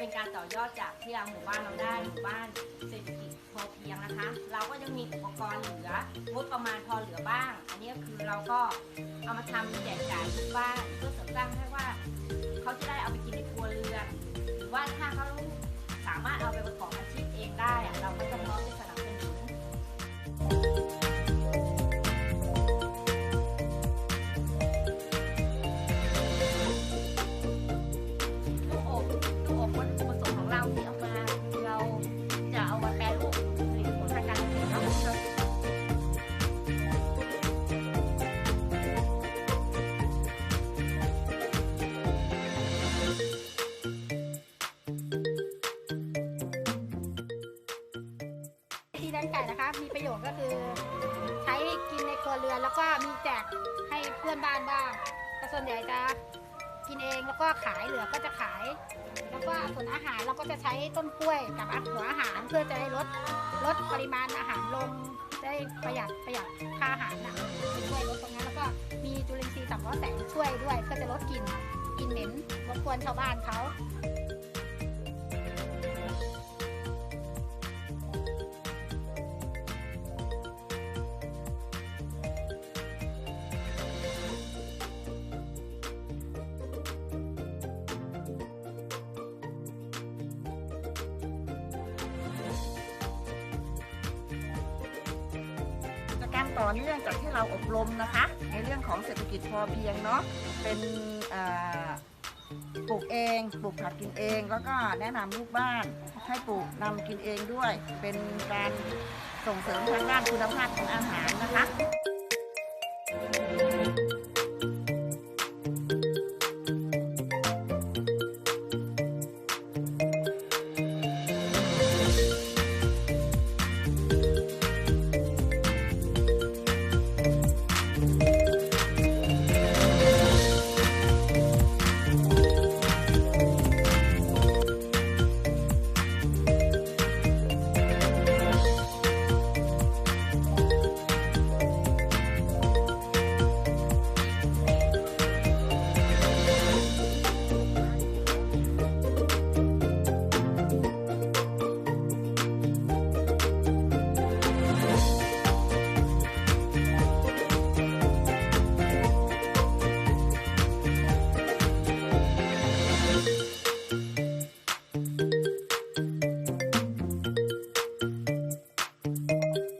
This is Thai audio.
ป็นการต่อยอดจากที่เราหมู่บ้านเราได้หมู่บ้านเศรษฐกิจพอเพียงนะคะ เราก็ยังมีอุปกรณ์เหลืองบประมาณพอเหลือบ้าง อันนี้ก็คือเราก็เอามาทำแจกจ่ายทุกบ้านเพื่อเสริมสร้าง ลี้ยงไก่นะคะ มีประโยชน์ก็คือใช้กินในครัวเรือนแล้วก็มีแจกให้เพื่อนบ้านบ้างแต่ส่วนใหญ่จะกินเองแล้วก็ขายเหลือก็จะขาย แล้วก็ส่วนอาหารเราก็จะใช้ต้นกล้วยกับหัวอาหารเพื่อจะได้ลดลดปริมาณอาหารลงได้ประหยัดประหยัดค่าอาหารนะช่วยลดตรงนั้นแล้วก็มีจุลินทรีย์สังเคราะห์แสงช่วยด้วยเพื่อจะลดกลิ่นกลิ่นเหม็นรบกวนชาวบ้านเขา ต่อเนื่องจากที่เราอบรมนะคะ ในเรื่องของเศรษฐกิจพอเพียงเนาะเป็นปลูกเองปลูกผักกินเอง แล้วก็แนะนำลูกบ้านให้ปลูกนำกินเองด้วย เป็นการส่งเสริมทางด้านคุณภาพของอาหารนะคะ